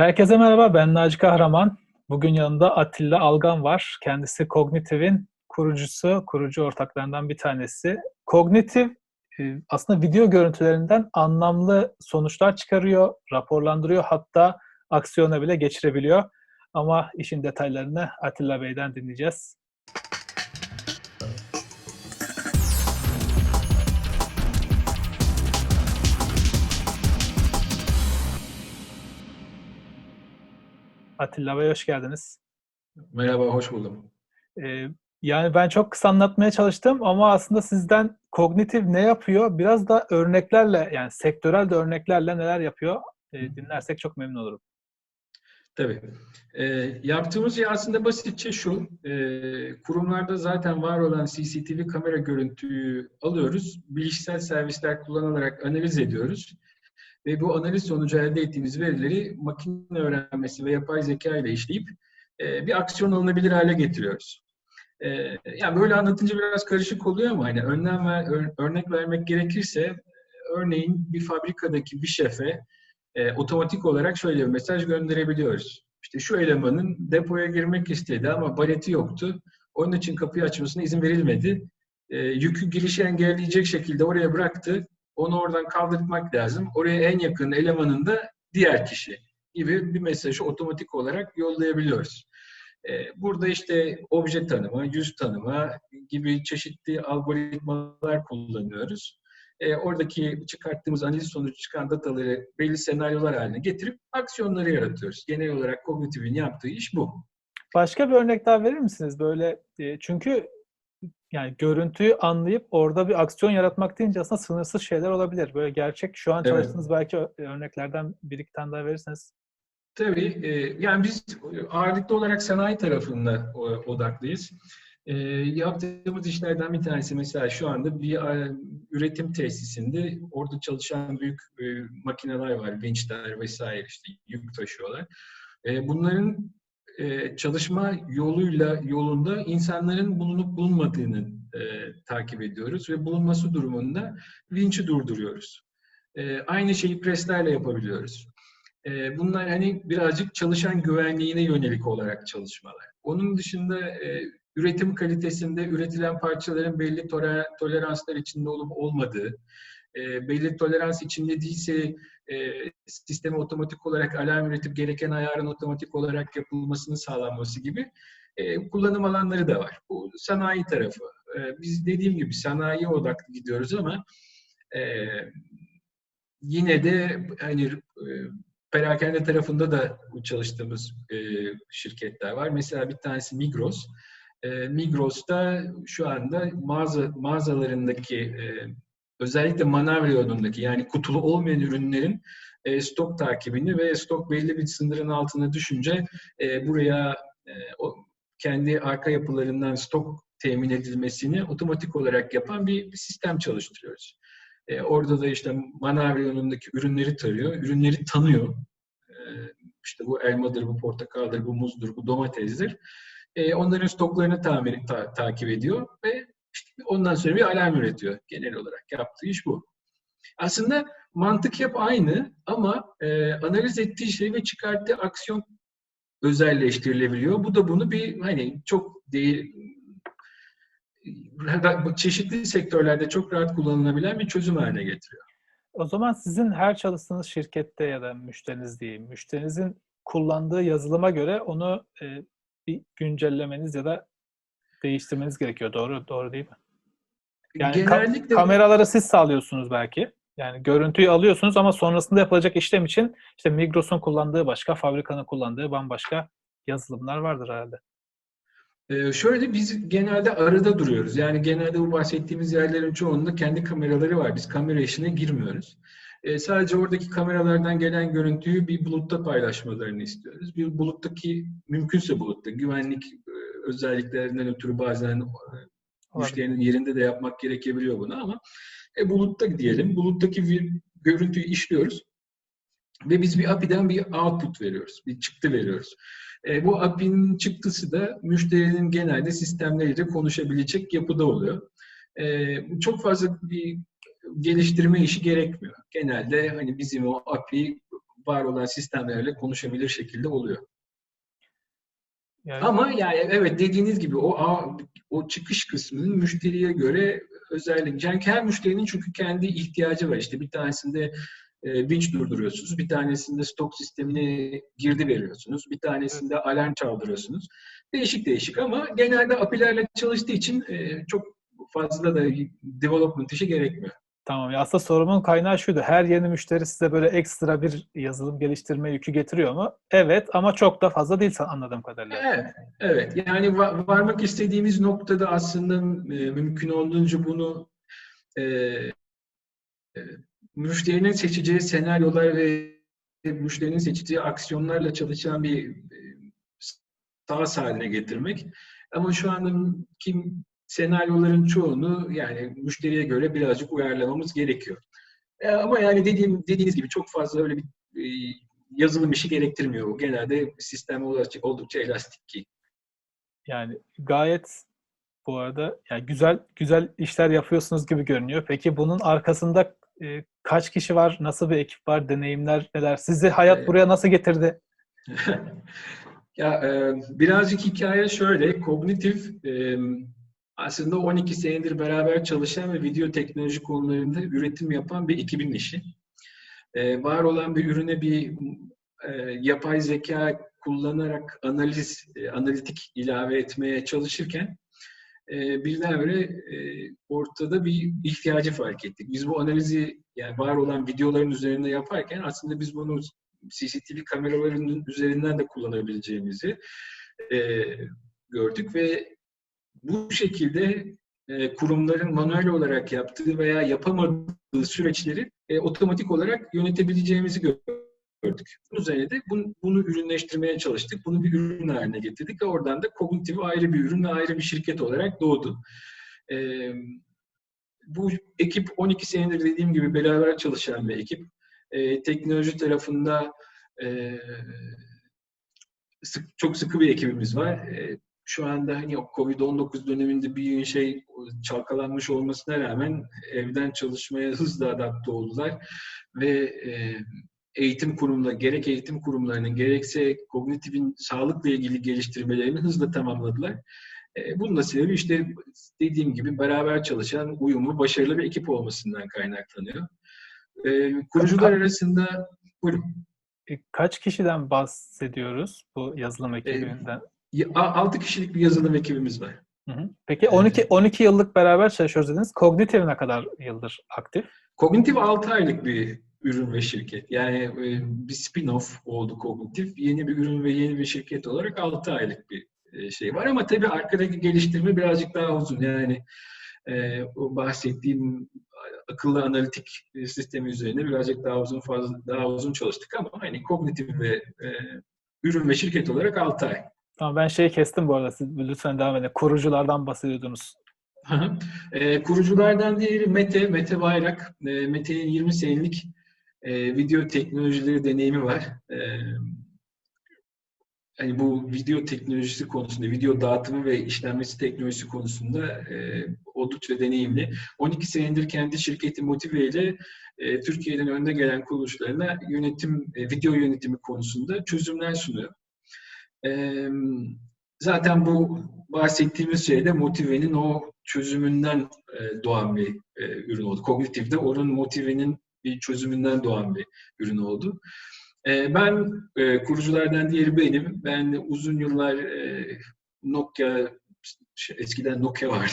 Herkese merhaba, ben Naci Kahraman. Bugün yanımda Atilla Algan var. Kendisi Kognitiv'in kurucusu, kurucu ortaklarından bir tanesi. Kognitiv e, aslında video görüntülerinden anlamlı sonuçlar çıkarıyor, raporlandırıyor, hatta aksiyona bile geçirebiliyor. Ama işin detaylarını Atilla Bey'den dinleyeceğiz. Atilla Bey hoş geldiniz. Merhaba, hoş buldum. Ee, yani ben çok kısa anlatmaya çalıştım ama aslında sizden kognitif ne yapıyor? Biraz da örneklerle yani sektörel de örneklerle neler yapıyor e, dinlersek çok memnun olurum. Tabii. E, yaptığımız şey aslında basitçe şu. E, kurumlarda zaten var olan CCTV kamera görüntüyü alıyoruz. Bilişsel servisler kullanılarak analiz ediyoruz. Ve bu analiz sonucu elde ettiğimiz verileri makine öğrenmesi ve yapay zeka ile işleyip e, bir aksiyon alınabilir hale getiriyoruz. E, yani böyle anlatınca biraz karışık oluyor ama hani önlem ver, örnek vermek gerekirse örneğin bir fabrikadaki bir şefe e, otomatik olarak şöyle bir mesaj gönderebiliyoruz. İşte şu elemanın depoya girmek istedi ama baleti yoktu. Onun için kapıyı açmasına izin verilmedi. E, yükü girişi engelleyecek şekilde oraya bıraktı. Onu oradan kaldırmak lazım. Oraya en yakın elemanın da diğer kişi gibi bir mesajı otomatik olarak yollayabiliyoruz. Ee, burada işte obje tanıma, yüz tanıma gibi çeşitli algoritmalar kullanıyoruz. Ee, oradaki çıkarttığımız analiz sonucu çıkan dataları belli senaryolar haline getirip aksiyonları yaratıyoruz. Genel olarak kognitifin yaptığı iş bu. Başka bir örnek daha verir misiniz? Böyle e, çünkü yani görüntüyü anlayıp orada bir aksiyon yaratmak deyince aslında sınırsız şeyler olabilir. Böyle gerçek şu an çalıştığınız evet. belki örneklerden bir iki tane daha verirseniz. Tabii. E, yani biz ağırlıklı olarak sanayi tarafında odaklıyız. E, yaptığımız işlerden bir tanesi mesela şu anda bir e, üretim tesisinde orada çalışan büyük e, makineler var, vinçler vesaire işte yük taşıyorlar. E, bunların e, çalışma yoluyla yolunda insanların bulunup bulunmadığını e, takip ediyoruz ve bulunması durumunda vinçi durduruyoruz. E, aynı şeyi preslerle yapabiliyoruz. E, bunlar hani birazcık çalışan güvenliğine yönelik olarak çalışmalar. Onun dışında e, üretim kalitesinde üretilen parçaların belli toleranslar içinde olup olmadığı, e, belli tolerans içinde değilse e, sisteme otomatik olarak alarm üretip gereken ayarın otomatik olarak yapılmasını sağlanması gibi e, kullanım alanları da var. Bu sanayi tarafı. E, biz dediğim gibi sanayi odaklı gidiyoruz ama e, yine de hani e, perakende tarafında da çalıştığımız e, şirketler var. Mesela bir tanesi Migros. E, Migros'ta şu anda mağaza mağazalarındaki e, özellikle manav reyonundaki yani kutulu olmayan ürünlerin e, stok takibini ve stok belli bir sınırın altına düşünce e, buraya e, o, kendi arka yapılarından stok temin edilmesini otomatik olarak yapan bir, bir sistem çalıştırıyoruz. E, orada da işte manav reyonundaki ürünleri tarıyor, ürünleri tanıyor. E, işte bu elmadır, bu portakaldır, bu muzdur, bu domatesdir. E, onların stoklarını tamir, ta, takip ediyor ve ondan sonra bir alarm üretiyor. Genel olarak yaptığı iş bu. Aslında mantık hep aynı ama e, analiz ettiği şey ve çıkarttığı aksiyon özelleştirilebiliyor. Bu da bunu bir hani çok değil çeşitli sektörlerde çok rahat kullanılabilen bir çözüm haline getiriyor. O zaman sizin her çalıştığınız şirkette ya da müşteriniz diyeyim, müşterinizin kullandığı yazılıma göre onu e, bir güncellemeniz ya da değiştirmeniz gerekiyor. Doğru doğru değil mi? Yani Genellikle... kameraları siz sağlıyorsunuz belki. Yani görüntüyü alıyorsunuz ama sonrasında yapılacak işlem için işte Migros'un kullandığı başka, fabrikanın kullandığı bambaşka yazılımlar vardır herhalde. Ee, şöyle biz genelde arada duruyoruz. Yani genelde bu bahsettiğimiz yerlerin çoğunda kendi kameraları var. Biz kamera işine girmiyoruz. Ee, sadece oradaki kameralardan gelen görüntüyü bir bulutta paylaşmalarını istiyoruz. Bir buluttaki mümkünse bulutta güvenlik e, özelliklerinden ötürü bazen e, müşterinin yerinde de yapmak gerekebiliyor bunu ama e, bulutta diyelim. Buluttaki bir görüntüyü işliyoruz ve biz bir API'den bir output veriyoruz, bir çıktı veriyoruz. E, bu API'nin çıktısı da müşterinin genelde sistemleriyle konuşabilecek yapıda oluyor. E, çok fazla bir geliştirme işi gerekmiyor. Genelde hani bizim o API var olan sistemlerle konuşabilir şekilde oluyor. Yani Ama yani evet dediğiniz gibi o o çıkış kısmının müşteriye göre özellik. Yani her müşterinin çünkü kendi ihtiyacı var. İşte bir tanesinde e, winch durduruyorsunuz, bir tanesinde stok sistemine girdi veriyorsunuz, bir tanesinde alarm çaldırıyorsunuz. Değişik değişik ama genelde API'lerle çalıştığı için e, çok fazla da development işi gerekmiyor. Tamam. Ya aslında sorumun kaynağı şuydu. Her yeni müşteri size böyle ekstra bir yazılım geliştirme yükü getiriyor mu? Evet ama çok da fazla değil anladığım kadarıyla. Evet, evet. Yani va- varmak istediğimiz noktada aslında e, mümkün olduğunca bunu e, e, müşterinin seçeceği senaryolar ve müşterinin seçeceği aksiyonlarla çalışan bir e, SaaS haline getirmek. Ama şu andaki senaryoların çoğunu yani müşteriye göre birazcık uyarlamamız gerekiyor. E, ama yani dediğim dediğiniz gibi çok fazla öyle bir e, yazılım işi gerektirmiyor. Genelde sistem oldukça, oldukça elastik ki. Yani gayet bu arada yani güzel güzel işler yapıyorsunuz gibi görünüyor. Peki bunun arkasında e, kaç kişi var? Nasıl bir ekip var? Deneyimler neler? Sizi hayat Evet. buraya nasıl getirdi? ya e, birazcık hikaye şöyle. Kognitif e, aslında 12 senedir beraber çalışan ve video teknoloji konularında üretim yapan bir ekibin işi. E, var olan bir ürüne bir e, yapay zeka kullanarak analiz, e, analitik ilave etmeye çalışırken e, birdenbire e, ortada bir ihtiyacı fark ettik. Biz bu analizi yani var olan videoların üzerinde yaparken aslında biz bunu CCTV kameralarının üzerinden de kullanabileceğimizi e, gördük ve bu şekilde e, kurumların manuel olarak yaptığı veya yapamadığı süreçleri e, otomatik olarak yönetebileceğimizi gördük. Bunun üzerine de bunu, bunu ürünleştirmeye çalıştık. Bunu bir ürün haline getirdik oradan da kognitif ayrı bir ürün ve ayrı bir şirket olarak doğdu. E, bu ekip 12 senedir dediğim gibi beraber çalışan bir ekip. E, teknoloji tarafında e, sık, çok sıkı bir ekibimiz var. E, şu anda hani o Covid-19 döneminde bir şey çalkalanmış olmasına rağmen evden çalışmaya hızla adapte oldular ve e, eğitim kurumları, gerek eğitim kurumlarının gerekse kognitifin sağlıkla ilgili geliştirmelerini hızla tamamladılar. E, bunun da sebebi işte dediğim gibi beraber çalışan, uyumlu, başarılı bir ekip olmasından kaynaklanıyor. E, kurucular arasında buyurun. E, Kaç kişiden bahsediyoruz bu yazılım ekibinden? 6 kişilik bir yazılım ekibimiz var. Hı hı. Peki 12 12 yıllık beraber çalışıyoruz dediniz. Kognitif ne kadar yıldır aktif? Kognitif 6 aylık bir ürün ve şirket. Yani e, bir spin-off oldu Kognitif. Yeni bir ürün ve yeni bir şirket olarak 6 aylık bir e, şey var. Ama tabii arkadaki geliştirme birazcık daha uzun. Yani e, o bahsettiğim akıllı analitik sistemi üzerine birazcık daha uzun fazla daha uzun çalıştık ama hani kognitif ve e, ürün ve şirket olarak 6 ay. Tamam ben şeyi kestim bu arada. Siz lütfen devam edin. Kuruculardan bahsediyordunuz. e, kuruculardan diğeri Mete, Mete Bayrak. E, Mete'nin 20 senelik e, video teknolojileri deneyimi var. E, hani bu video teknolojisi konusunda, video dağıtımı ve işlenmesi teknolojisi konusunda e, oldukça deneyimli. 12 senedir kendi şirketi Motive ile e, Türkiye'den önde gelen kuruluşlarına yönetim, e, video yönetimi konusunda çözümler sunuyor. Zaten bu bahsettiğimiz şey de Motive'nin o çözümünden doğan bir ürün oldu. Kognitif'te onun Motive'nin bir çözümünden doğan bir ürün oldu. Ben kuruculardan diğeri benim. Ben uzun yıllar Nokia eskiden Nokia vardı.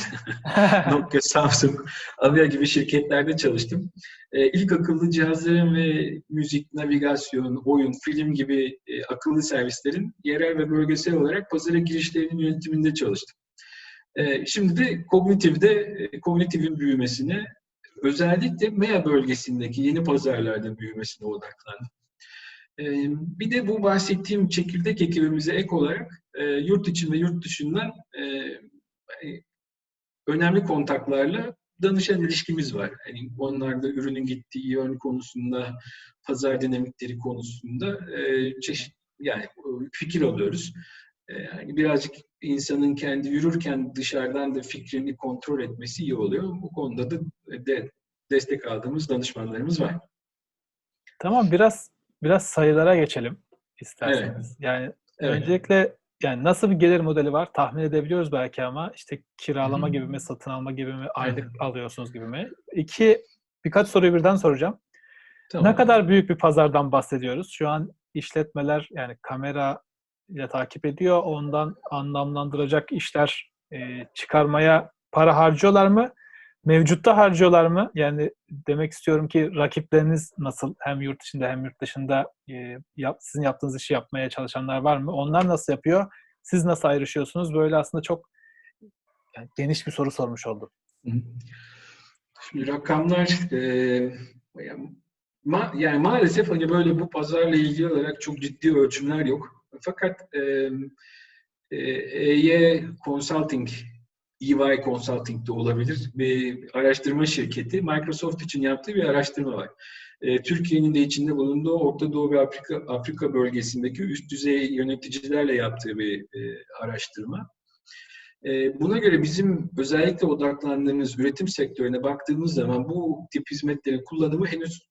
Nokia, Samsung, Avia gibi şirketlerde çalıştım. E, ilk akıllı cihazların ve müzik, navigasyon, oyun, film gibi e, akıllı servislerin yerel ve bölgesel olarak pazara girişlerinin yönetiminde çalıştım. E, şimdi de kognitifde, e, kognitifin büyümesine özellikle MEA bölgesindeki yeni pazarlarda büyümesine odaklandım. E, bir de bu bahsettiğim çekirdek ekibimize ek olarak e, yurt içi ve yurt dışından e, önemli kontaklarla danışan ilişkimiz var. Yani onlarda ürünün gittiği yön konusunda, pazar dinamikleri konusunda e, çeşit yani fikir alıyoruz. E, yani birazcık insanın kendi yürürken dışarıdan da fikrini kontrol etmesi iyi oluyor. Bu konuda da de, destek aldığımız danışmanlarımız var. Tamam biraz biraz sayılara geçelim isterseniz. Evet. Yani evet. öncelikle yani nasıl bir gelir modeli var tahmin edebiliyoruz belki ama işte kiralama hmm. gibi mi, satın alma gibi mi, aylık evet. alıyorsunuz gibi mi? İki, birkaç soruyu birden soracağım. Tamam. Ne kadar büyük bir pazardan bahsediyoruz? Şu an işletmeler yani kamera ile takip ediyor. Ondan anlamlandıracak işler e, çıkarmaya para harcıyorlar mı? Mevcutta harcıyorlar mı? Yani demek istiyorum ki rakipleriniz nasıl? Hem yurt içinde hem yurt dışında e, yap, sizin yaptığınız işi yapmaya çalışanlar var mı? Onlar nasıl yapıyor? Siz nasıl ayrışıyorsunuz? Böyle aslında çok yani geniş bir soru sormuş oldum. Şimdi rakamlar e, ma, yani maalesef hani böyle bu pazarla ilgili olarak çok ciddi ölçümler yok. Fakat e, e, EY Consulting EY Consulting de olabilir. Bir araştırma şirketi Microsoft için yaptığı bir araştırma var. E, Türkiye'nin de içinde bulunduğu Orta Doğu ve Afrika, Afrika bölgesindeki üst düzey yöneticilerle yaptığı bir e, araştırma. E, buna göre bizim özellikle odaklandığımız üretim sektörüne baktığımız zaman bu tip hizmetlerin kullanımı henüz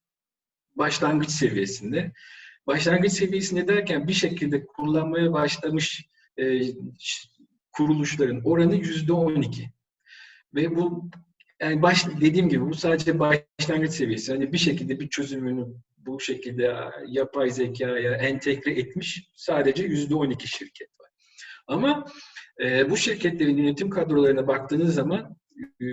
başlangıç seviyesinde. Başlangıç seviyesinde derken bir şekilde kullanmaya başlamış e, kuruluşların oranı yüzde on iki. Ve bu yani baş, dediğim gibi bu sadece başlangıç seviyesi. Hani bir şekilde bir çözümünü bu şekilde yapay zekaya entegre etmiş sadece yüzde on iki şirket var. Ama e, bu şirketlerin yönetim kadrolarına baktığınız zaman e,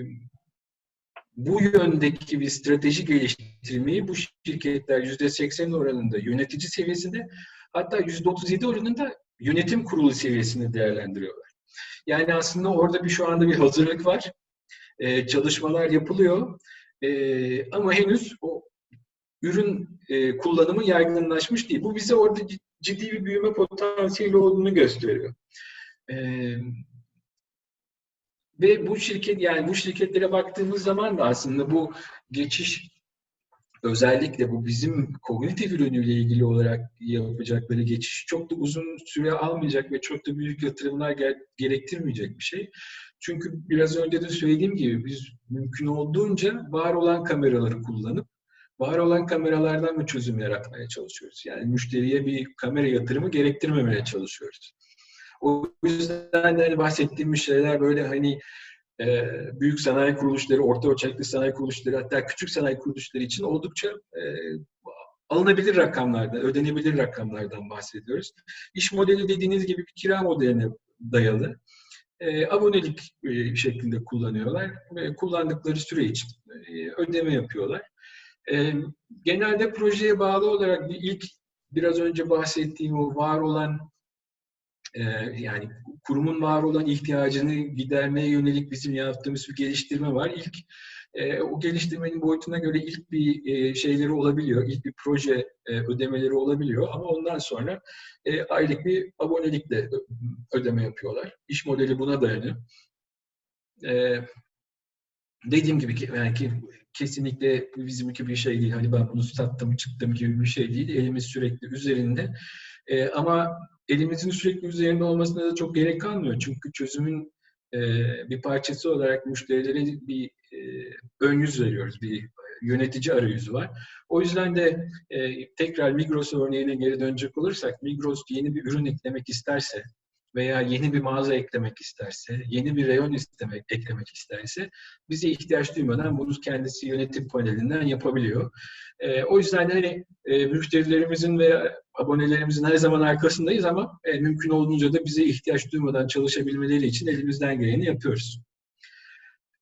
bu yöndeki bir strateji geliştirmeyi bu şirketler yüzde seksen oranında yönetici seviyesinde hatta yüzde otuz yedi oranında yönetim kurulu seviyesinde değerlendiriyorlar. Yani aslında orada bir şu anda bir hazırlık var. Ee, çalışmalar yapılıyor. Ee, ama henüz o ürün e, kullanımı yaygınlaşmış değil. Bu bize orada ciddi bir büyüme potansiyeli olduğunu gösteriyor. Ee, ve bu şirket yani bu şirketlere baktığımız zaman da aslında bu geçiş özellikle bu bizim kognitif ürünüyle ilgili olarak yapacakları geçiş çok da uzun süre almayacak ve çok da büyük yatırımlar gerektirmeyecek bir şey. Çünkü biraz önce de söylediğim gibi biz mümkün olduğunca var olan kameraları kullanıp var olan kameralardan bir çözüm yaratmaya çalışıyoruz. Yani müşteriye bir kamera yatırımı gerektirmemeye çalışıyoruz. O yüzden de hani bahsettiğim şeyler böyle hani e, büyük sanayi kuruluşları, orta ölçekli sanayi kuruluşları hatta küçük sanayi kuruluşları için oldukça e, alınabilir rakamlardan, ödenebilir rakamlardan bahsediyoruz. İş modeli dediğiniz gibi bir kira modeline dayalı. E, abonelik e, şeklinde kullanıyorlar ve kullandıkları süre için ödeme yapıyorlar. Genelde projeye bağlı olarak ilk biraz önce bahsettiğim o var olan e, yani kurumun var olan ihtiyacını gidermeye yönelik bizim yaptığımız bir geliştirme var. İlk e, o geliştirmenin boyutuna göre ilk bir e, şeyleri olabiliyor, ilk bir proje e, ödemeleri olabiliyor ama ondan sonra aylık bir abonelikle ödeme yapıyorlar. İş modeli buna dayanıyor. Dediğim gibi ki, yani ki kesinlikle bizimki bir şey değil. Hani ben bunu sattım çıktım gibi bir şey değil. Elimiz sürekli üzerinde. E, ama elimizin sürekli üzerinde olmasına da çok gerek kalmıyor. Çünkü çözümün e, bir parçası olarak müşterilere bir e, ön yüz veriyoruz. Bir yönetici arayüzü var. O yüzden de e, tekrar Migros örneğine geri dönecek olursak Migros yeni bir ürün eklemek isterse veya yeni bir mağaza eklemek isterse, yeni bir reyon istemek, eklemek isterse bize ihtiyaç duymadan bunu kendisi yönetim panelinden yapabiliyor. E, o yüzden de hani, e, müşterilerimizin ve abonelerimizin her zaman arkasındayız ama e, mümkün olduğunca da bize ihtiyaç duymadan çalışabilmeleri için elimizden geleni yapıyoruz.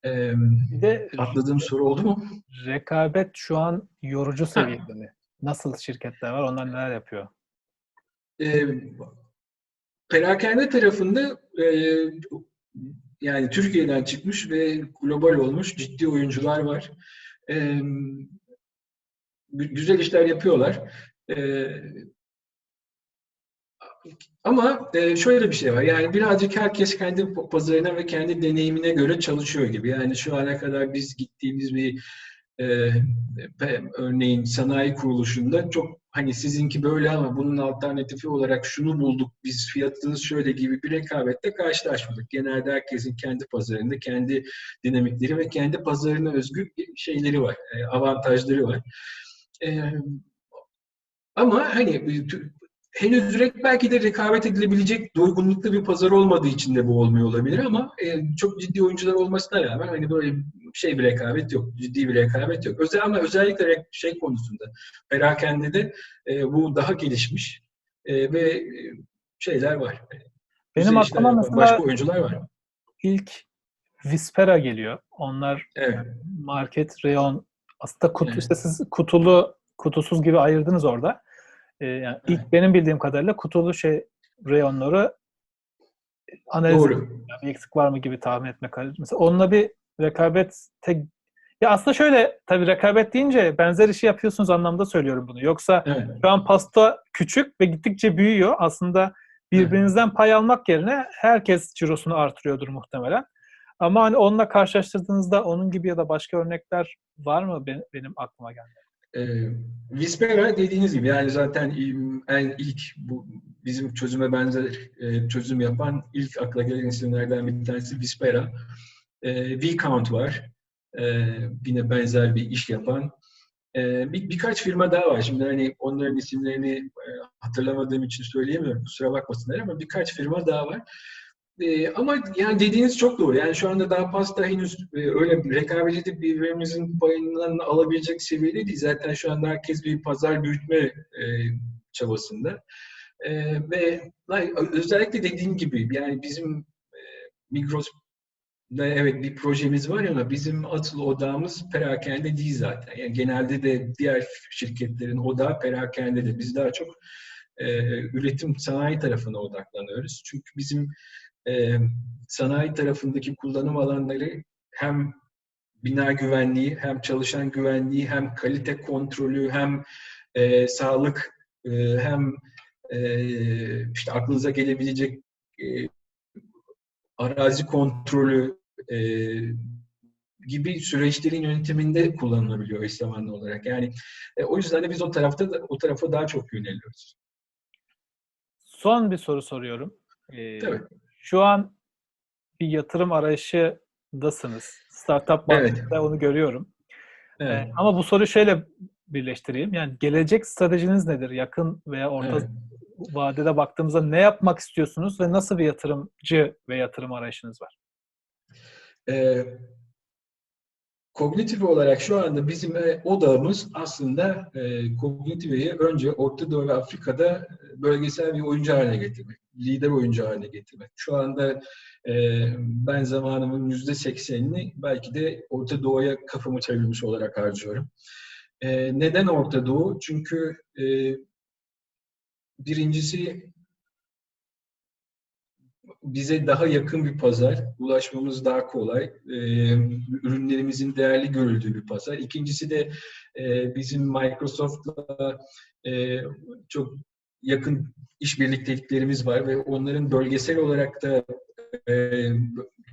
E, bir de atladığım soru oldu mu? Rekabet şu an yorucu seviyede mi? Nasıl şirketler var? Onlar neler yapıyor? E, perakende tarafında e, yani Türkiye'den çıkmış ve global olmuş ciddi oyuncular var. E, güzel işler yapıyorlar. E, ama e, şöyle bir şey var. Yani birazcık herkes kendi pazarına ve kendi deneyimine göre çalışıyor gibi. Yani şu ana kadar biz gittiğimiz bir örneğin sanayi kuruluşunda çok hani sizinki böyle ama bunun alternatifi olarak şunu bulduk biz fiyatınız şöyle gibi bir rekabette karşılaşmadık. Genelde herkesin kendi pazarında kendi dinamikleri ve kendi pazarına özgü şeyleri var, e, avantajları var. E, ama hani e, henüz belki de rekabet edilebilecek doygunlukta bir pazar olmadığı için de bu olmuyor olabilir ama e, çok ciddi oyuncular olmasına rağmen hani böyle şey bir rekabet yok, ciddi bir rekabet yok. Özel ama özellikle şey konusunda perakende de e, bu daha gelişmiş e, ve e, şeyler var. Benim aklıma mesela başka oyuncular var. İlk Vispera geliyor. Onlar evet. market, reyon aslında kutu, evet. işte siz kutulu, kutusuz gibi ayırdınız orada. Ee, yani evet. ilk benim bildiğim kadarıyla kutulu şey reyonları analiz Doğru. Yani eksik var mı gibi tahmin etmek. Mesela onunla bir rekabet tek ya aslında şöyle tabii rekabet deyince benzer işi yapıyorsunuz anlamda söylüyorum bunu. Yoksa evet. şu an pasta küçük ve gittikçe büyüyor. Aslında birbirinizden evet. pay almak yerine herkes cirosunu artırıyordur muhtemelen. Ama hani onunla karşılaştırdığınızda onun gibi ya da başka örnekler var mı benim aklıma geldi? E, Vispera dediğiniz gibi yani zaten en ilk bu bizim çözüme benzer e, çözüm yapan ilk akla gelen isimlerden bir tanesi Vispera. E, V-Count var. E, yine benzer bir iş yapan. E, bir, birkaç firma daha var. Şimdi hani onların isimlerini e, hatırlamadığım için söyleyemiyorum. Kusura bakmasınlar ama birkaç firma daha var. E, ama yani dediğiniz çok doğru. Yani şu anda daha pasta henüz e, öyle rekabet edip birbirimizin payından alabilecek seviyede değil. Zaten şu anda herkes bir pazar büyütme e, çabasında. E, ve özellikle dediğim gibi yani bizim e, Migros evet bir projemiz var ama bizim asıl odağımız perakende değil zaten. Yani genelde de diğer şirketlerin odağı perakende de. Biz daha çok e, üretim sanayi tarafına odaklanıyoruz. Çünkü bizim e, sanayi tarafındaki kullanım alanları hem bina güvenliği, hem çalışan güvenliği, hem kalite kontrolü, hem e, sağlık, e, hem e, işte aklınıza gelebilecek e, arazi kontrolü e, gibi süreçlerin yönetiminde kullanılabiliyor eş zamanlı olarak. Yani e, o yüzden de biz o tarafta da, o tarafa daha çok yöneliyoruz. Son bir soru soruyorum. Ee, Tabii. Şu an bir yatırım arayışındasınız. Startup markette evet. onu görüyorum. Evet. Ee, ama bu soruyu şöyle birleştireyim. Yani gelecek stratejiniz nedir? Yakın veya orta evet. vadede baktığımızda ne yapmak istiyorsunuz ve nasıl bir yatırımcı ve yatırım arayışınız var? Ee, kognitif olarak şu anda bizim e, odağımız aslında e, kognitiveyi önce Orta Doğu ve Afrika'da bölgesel bir oyuncu haline getirmek, lider oyuncu haline getirmek. Şu anda e, ben zamanımın yüzde seksenini belki de Orta Doğu'ya kafamı çevirmiş olarak harcıyorum. E, neden Orta Doğu? Çünkü e, birincisi bize daha yakın bir pazar, ulaşmamız daha kolay, e, ürünlerimizin değerli görüldüğü bir pazar. İkincisi de e, bizim Microsoft'la e, çok yakın işbirlikteliklerimiz var ve onların bölgesel olarak da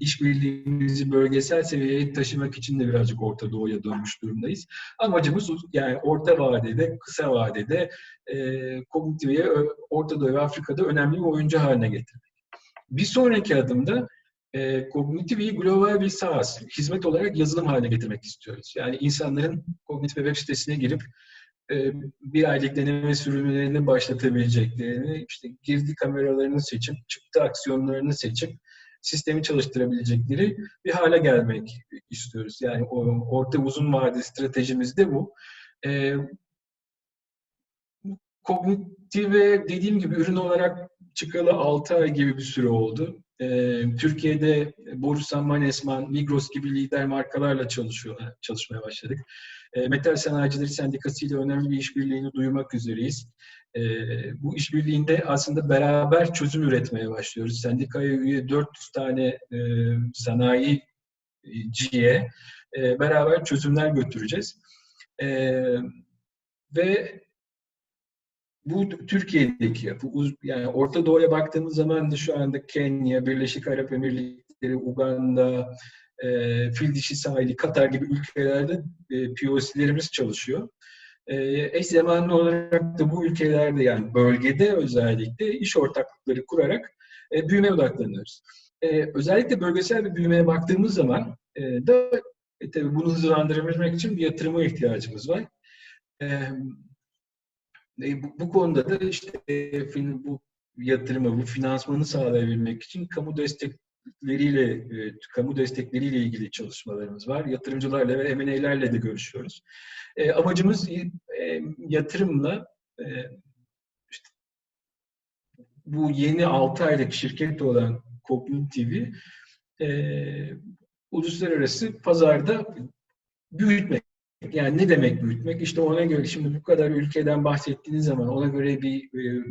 işbirliğimizi bölgesel seviyeye taşımak için de birazcık Orta Doğu'ya dönmüş durumdayız. Amacımız yani orta vadede, kısa vadede e, Kognitive'yi Orta Doğu ve Afrika'da önemli bir oyuncu haline getirmek. Bir sonraki adımda e, Kognitive'yi global bir SaaS, hizmet olarak yazılım haline getirmek istiyoruz. Yani insanların Kognitive web sitesine girip e, bir aylık deneme sürümlerini başlatabileceklerini, işte girdi kameralarını seçip, çıktı aksiyonlarını seçip sistemi çalıştırabilecekleri bir hale gelmek istiyoruz. Yani orta uzun vade stratejimiz de bu. E, kognitive dediğim gibi ürün olarak çıkalı 6 ay gibi bir süre oldu. Ee, Türkiye'de Borusan, Manesman, Migros gibi lider markalarla çalışıyor, çalışmaya başladık. Ee, Metal Sanayicileri Sendikası ile önemli bir işbirliğini duymak üzereyiz. Ee, bu işbirliğinde aslında beraber çözüm üretmeye başlıyoruz. Sendikaya üye 400 tane e, sanayiciye e, beraber çözümler götüreceğiz. Ve bu Türkiye'deki yapı. Yani Orta Doğu'ya baktığımız zaman da şu anda Kenya, Birleşik Arap Emirlikleri, Uganda, e, Fil Dişi Sahili, Katar gibi ülkelerde e, POC'lerimiz çalışıyor. E, eş zamanlı olarak da bu ülkelerde yani bölgede özellikle iş ortaklıkları kurarak e, büyüme odaklanıyoruz. E, özellikle bölgesel bir büyümeye baktığımız zaman e, da e, tabii bunu hızlandırabilmek için bir yatırıma ihtiyacımız var. E, e, bu, bu konuda da işte e, bu yatırımı, bu finansmanı sağlayabilmek için kamu destekleriyle, e, kamu destekleriyle ilgili çalışmalarımız var. Yatırımcılarla ve M&A'lerle de görüşüyoruz. E, amacımız e, yatırımla e, işte bu yeni 6 aylık şirket olan Koplum TV e, uluslararası pazarda büyütmek. Yani ne demek büyütmek? İşte ona göre şimdi bu kadar ülkeden bahsettiğiniz zaman ona göre bir e,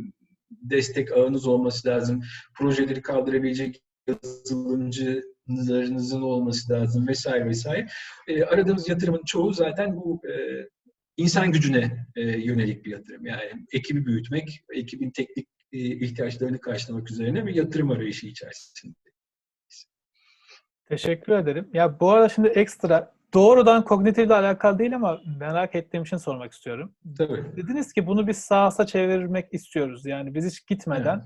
destek ağınız olması lazım. Projeleri kaldırabilecek yazılımcılarınızın olması lazım vesaire vesaire. E, aradığımız yatırımın çoğu zaten bu e, insan gücüne e, yönelik bir yatırım. Yani ekibi büyütmek, ekibin teknik e, ihtiyaçlarını karşılamak üzerine bir yatırım arayışı içerisinde. Teşekkür ederim. Ya bu arada şimdi ekstra doğrudan kognitifle alakalı değil ama merak ettiğim için sormak istiyorum. Tabii. Dediniz ki bunu biz SaaS'a çevirmek istiyoruz. Yani biz hiç gitmeden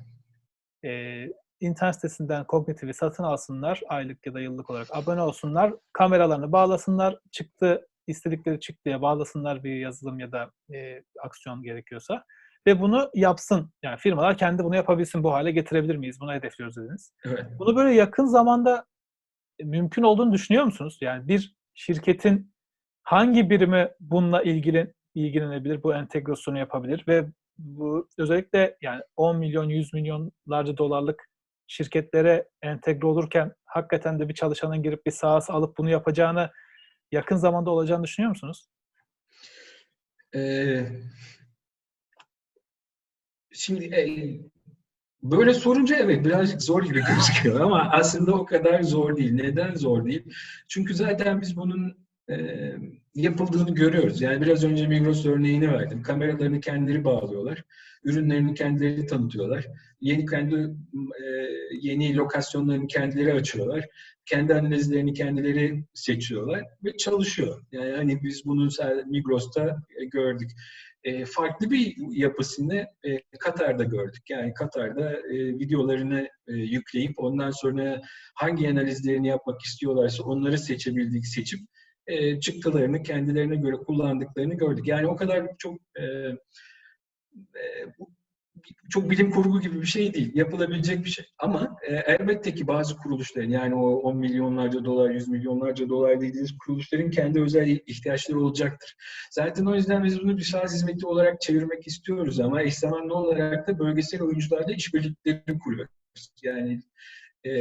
e, internet sitesinden kognitifi satın alsınlar. Aylık ya da yıllık olarak abone olsunlar. Kameralarını bağlasınlar. Çıktı istedikleri çıktıya bağlasınlar bir yazılım ya da e, aksiyon gerekiyorsa. Ve bunu yapsın. Yani firmalar kendi bunu yapabilsin. Bu hale getirebilir miyiz? Bunu hedefliyoruz dediniz. Evet. Bunu böyle yakın zamanda mümkün olduğunu düşünüyor musunuz? Yani bir şirketin hangi birimi bununla ilgili ilgilenebilir, bu entegrasyonu yapabilir ve bu özellikle yani 10 milyon, 100 milyonlarca dolarlık şirketlere entegre olurken hakikaten de bir çalışanın girip bir SaaS alıp bunu yapacağını yakın zamanda olacağını düşünüyor musunuz? Ee, şimdi e, böyle sorunca evet birazcık zor gibi gözüküyor ama aslında o kadar zor değil. Neden zor değil? Çünkü zaten biz bunun e, yapıldığını görüyoruz. Yani biraz önce Migros örneğini verdim. Kameralarını kendileri bağlıyorlar. Ürünlerini kendileri tanıtıyorlar. Yeni kendi e, yeni lokasyonlarını kendileri açıyorlar. Kendi analizlerini kendileri seçiyorlar ve çalışıyor. Yani hani biz bunu Migros'ta e, gördük. E, farklı bir yapısını e, Katar'da gördük. Yani Katar'da e, videolarını e, yükleyip ondan sonra hangi analizlerini yapmak istiyorlarsa onları seçebildik, seçip e, çıktılarını kendilerine göre kullandıklarını gördük. Yani o kadar çok e, e, bu çok bilim kurgu gibi bir şey değil. Yapılabilecek bir şey. Ama e, elbette ki bazı kuruluşların yani o 10 milyonlarca dolar, 100 milyonlarca dolar dediğiniz kuruluşların kendi özel ihtiyaçları olacaktır. Zaten o yüzden biz bunu bir şahıs hizmeti olarak çevirmek istiyoruz ama eş zamanlı olarak da bölgesel oyuncularla işbirlikleri kuruyoruz. Yani e,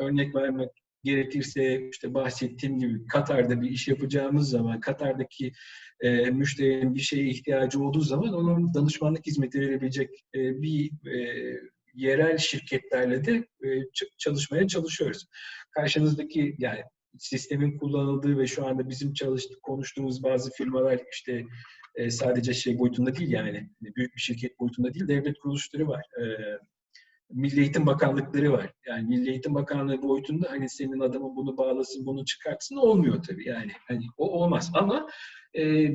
örnek vermek gerekirse işte bahsettiğim gibi Katar'da bir iş yapacağımız zaman Katar'daki e, müşterinin bir şeye ihtiyacı olduğu zaman onun danışmanlık hizmeti verebilecek e, bir e, yerel şirketlerle de e, çalışmaya çalışıyoruz. Karşınızdaki yani sistemin kullanıldığı ve şu anda bizim çalıştık konuştuğumuz bazı firmalar işte e, sadece şey boyutunda değil yani büyük bir şirket boyutunda değil devlet kuruluşları var. E, Milli Eğitim Bakanlıkları var. Yani Milli Eğitim Bakanlığı boyutunda hani senin adamın bunu bağlasın, bunu çıkartsın olmuyor tabii. Yani hani o olmaz ama e,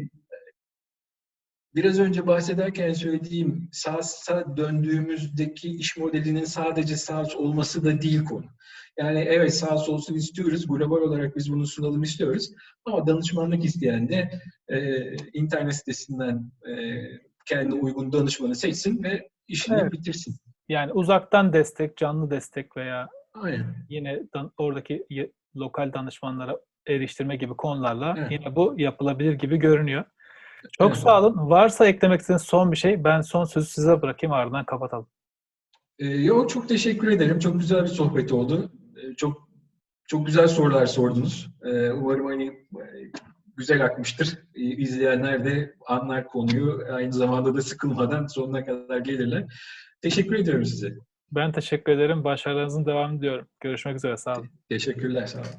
biraz önce bahsederken söylediğim SaaS'a döndüğümüzdeki iş modelinin sadece SaaS olması da değil konu. Yani evet SaaS olsun istiyoruz. Global olarak biz bunu sunalım istiyoruz. Ama danışmanlık isteyen de e, internet sitesinden e, kendi uygun danışmanı seçsin ve işini Evet. bitirsin. Yani uzaktan destek, canlı destek veya Aynen. yine dan- oradaki ye- lokal danışmanlara eriştirme gibi konularla Evet. yine bu yapılabilir gibi görünüyor. Çok Evet. sağ olun. Varsa eklemek istediğiniz son bir şey ben son sözü size bırakayım ardından kapatalım. Ee, yo, çok teşekkür ederim. Çok güzel bir sohbet oldu. Ee, çok çok güzel sorular sordunuz. Ee, umarım hani e, güzel akmıştır. İzleyenler de anlar konuyu. Aynı zamanda da sıkılmadan sonuna kadar gelirler. Teşekkür ediyorum size. Ben teşekkür ederim. Başarılarınızın devamını diliyorum. Görüşmek üzere. Sağ olun. Teşekkürler. Sağ olun.